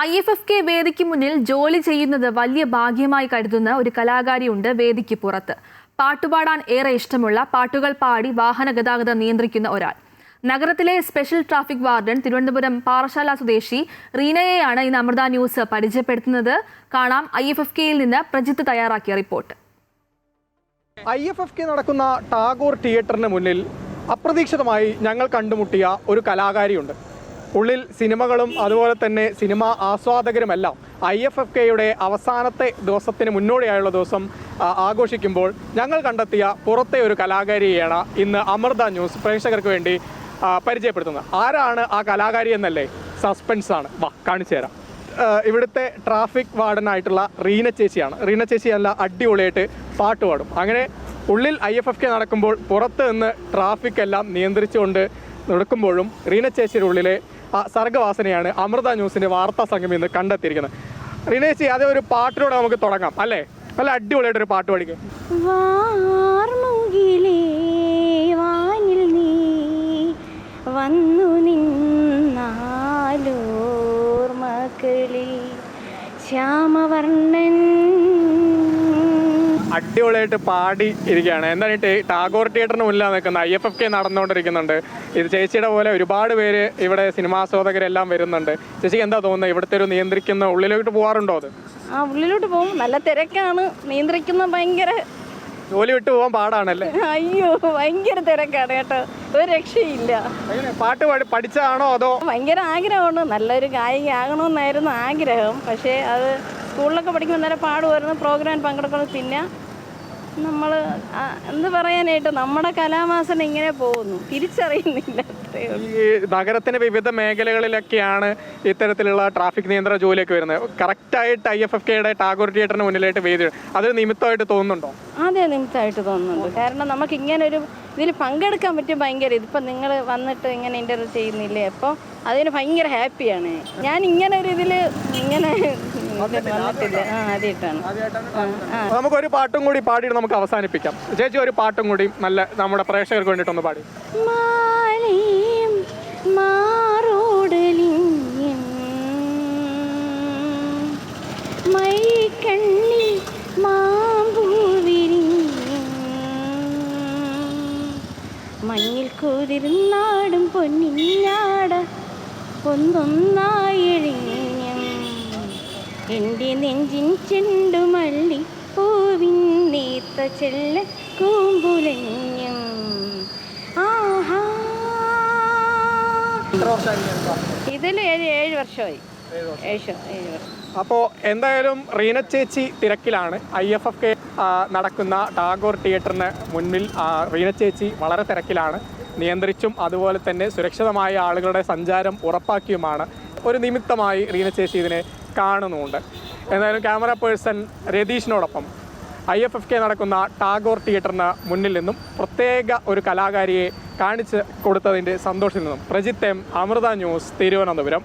I F F K വേദിക്ക് മുന്നിൽ ജോലി ചെയ്യുന്നത് വലിയ ഭാഗ്യമായി കരുതുന്ന ഒരു കലാകാരിയുണ്ട് വേദിക്ക് പുറത്ത്. പാട്ടുപാടാൻ ഏറെ ഇഷ്ടമുള്ള പാട്ടുകൾ പാടി വാഹന ഗതാഗതം നിയന്ത്രിക്കുന്ന ഒരാൾ. നഗരത്തിലെ special traffic warden Thiruvananthapuram Parassala സ്വദേശി റീനയെയാണ് ഇന്ന് അമൃത ന്യൂസ് പരിചയപ്പെടുത്തുന്നത്. കാണാം ഐ എഫ് എഫ് കെയിൽ നിന്ന് പ്രജിത്ത് തയ്യാറാക്കിയ report. I F F K നടക്കുന്ന ടാഗോർ തിയേറ്ററിന് മുന്നിൽ അപ്രതീക്ഷിതമായി ഞങ്ങൾ കണ്ടുമുട്ടിയ ഒരു കലാകാരിയുണ്ട്. ഉള്ളിൽ സിനിമകളും അതുപോലെ തന്നെ സിനിമ ആസ്വാദകരുമെല്ലാം ഐ എഫ് എഫ് കെയുടെ അവസാനത്തെ ദിവസത്തിന് മുന്നോടിയായുള്ള ദിവസം ആഘോഷിക്കുമ്പോൾ ഞങ്ങൾ കണ്ടെത്തിയ പുറത്തെ ഒരു കലാകാരിയാണ് ഇന്ന് അമൃത ന്യൂസ് പ്രേക്ഷകർക്ക് വേണ്ടി പരിചയപ്പെടുത്തുന്നത്. ആരാണ് ആ കലാകാരി എന്നല്ലേ? സസ്പെൻസ് ആണ് വാ കാണിച്ചു തരാം. ഇവിടുത്തെ ട്രാഫിക് വാർഡനായിട്ടുള്ള റീന ചേച്ചിയാണ്. റീന ചേച്ചി നല്ല അടിപൊളിയായിട്ട് പാട്ട് പാടും. അങ്ങനെ ഉള്ളിൽ ഐ എഫ് എഫ് കെ നടക്കുമ്പോൾ പുറത്ത് നിന്ന് ട്രാഫിക് എല്ലാം നിയന്ത്രിച്ചുകൊണ്ട് നടക്കുമ്പോഴും റീന ചേച്ചിയുടെ ഉള്ളിലെ സർഗവാസനയാണ് അമൃത ന്യൂസിന്റെ വാർത്താ സംഘം ഇന്ന് കണ്ടെത്തിയിരിക്കുന്നത്. റിനേശി അതെ ഒരു പാട്ടിലൂടെ നമുക്ക് തുടങ്ങാം അല്ലേ? നല്ല അടിപൊളിയായിട്ട് ഒരു പാട്ട് നീ വന്നു നിന്നാലോർമകളിൽ ശ്യാമവർണൻ അടിപൊളിയായിട്ട് പാടി ഇരിക്കുകയാണ്. എന്താണ് ഈ ടാഗോർ തിയേറ്ററിന് മുന്നിലാണ് നിൽക്കുന്നത്? ഐ എഫ് എഫ് കെ നടന്നുകൊണ്ടിരിക്കുന്നുണ്ട്. ഇത് ചേച്ചിയുടെ പോലെ ഒരുപാട് പേര് ഇവിടെ സിനിമാസ്വാദകരെല്ലാം വരുന്നുണ്ട്. ചേച്ചിക്ക് എന്താ തോന്നുന്നത്? ഇവിടുത്തെ ഒരു നിയന്ത്രിക്കുന്ന ഉള്ളിലോട്ട് പോകാറുണ്ടോ അത്? ആ ഉള്ളിലോട്ട് പോകും. നല്ല തിരക്കാണ്. നിയന്ത്രിക്കുന്ന ഭയങ്കര ജോലി വിട്ടു പോകാൻ പാടാണല്ലേ? അയ്യോ ഭയങ്കര തിരക്കാണ് കേട്ടോ. ഒരു രക്ഷയില്ല. പാട്ട് പാടി പഠിച്ചതാണോ അതോ? ഭയങ്കര ആഗ്രഹമാണ്. നല്ലൊരു ഗായിക ആകണമെന്നായിരുന്നു ആഗ്രഹം. പക്ഷേ അത് സ്കൂളിലൊക്കെ പഠിക്കുമ്പോൾ നേരെ പാടുമായിരുന്നു. പ്രോഗ്രാം പങ്കെടുക്കണം. പിന്നെ നമ്മൾ എന്ത് പറയാനായിട്ട് നമ്മുടെ കലാമാസന ഇങ്ങനെ പോകുന്നു. തിരിച്ചറിയുന്നില്ല ഈ നഗരത്തിന്റെ വിവിധ മേഖലകളിലൊക്കെയാണ് ഇത്തരത്തിലുള്ള ട്രാഫിക് നിയന്ത്രണ ജോലിയൊക്കെ വരുന്നത്. കറക്റ്റായിട്ട് ഐ എഫ് എഫ് കെയുടെ ടാഗോർ തിയേറ്ററിന് മുന്നിലായിട്ട് വേദി അത് നിമിത്തമായിട്ട് തോന്നുന്നുണ്ടോ? അതെ നിമിത്തമായിട്ട് തോന്നുന്നുണ്ട്. കാരണം നമുക്ക് ഇങ്ങനെ ഒരു ഇതിൽ പങ്കെടുക്കാൻ പറ്റും ഭയങ്കര ഇതിപ്പോൾ നിങ്ങൾ വന്നിട്ട് ഇങ്ങനെ ഇന്റർവ്യൂ ചെയ്യുന്നില്ലേ? അപ്പോൾ അതിന് ഭയങ്കര ഹാപ്പിയാണ് ഞാൻ ഇങ്ങനെ ഒരു ഇതിൽ ഇങ്ങനെ വന്നിട്ടില്ല. ആ ആദ്യമായിട്ടാണ്. നമുക്കൊരു പാട്ടും കൂടി പാടിയിട്ട് നമുക്ക് അവസാനിപ്പിക്കാം. ചേച്ചി ഒരു പാട്ടും കൂടി നല്ല നമ്മുടെ പ്രേക്ഷകർക്ക് വേണ്ടിയിട്ടൊന്ന് പാടി. മാലയും മാറോടലിയും മൈക്കണ്ണിൽ മാമ്പൂവിരിയും മഞ്ഞിൽ കുതിർന്നാടും പൊന്നിഞ്ഞാട ഒന്നൊന്നായിഴിഞ്ഞും എന്റെ നെഞ്ചിൻ ചെണ്ടുമല്ലി പൂവിൻ നീത്ത ചെല്ല കൂമ്പുലഞ്ഞും. ആഹാ. ഇതിൽ ഏഴ് ഏഴ് വർഷമായി. ഏഴ് ഏഴ് വർഷം അപ്പോൾ എന്തായാലും റീന ചേച്ചി തിരക്കിലാണ്. ഐ എഫ് എഫ് കെ നടക്കുന്ന ടാഗോർ തിയേറ്ററിന് മുന്നിൽ റീന ചേച്ചി വളരെ തിരക്കിലാണ്. നിയന്ത്രിച്ചും അതുപോലെ തന്നെ സുരക്ഷിതമായ ആളുകളുടെ സഞ്ചാരം ഉറപ്പാക്കിയുമാണ്. ഒരു നിമിത്തമായി റീന ചേച്ചി ഇതിനെ കാണുന്നുമുണ്ട്. എന്തായാലും ക്യാമറ പേഴ്സൺ രതീഷിനോടൊപ്പം ഐ എഫ് എഫ് കെ നടക്കുന്ന ടാഗോർ തിയേറ്ററിന് മുന്നിൽ നിന്നും പ്രത്യേക ഒരു കലാകാരിയെ കാണിച്ച് കൊടുത്തതിന്റെ സന്തോഷത്തിൽ നിന്നും പ്രജിത്ത് അമൃത ന്യൂസ് തിരുവനന്തപുരം.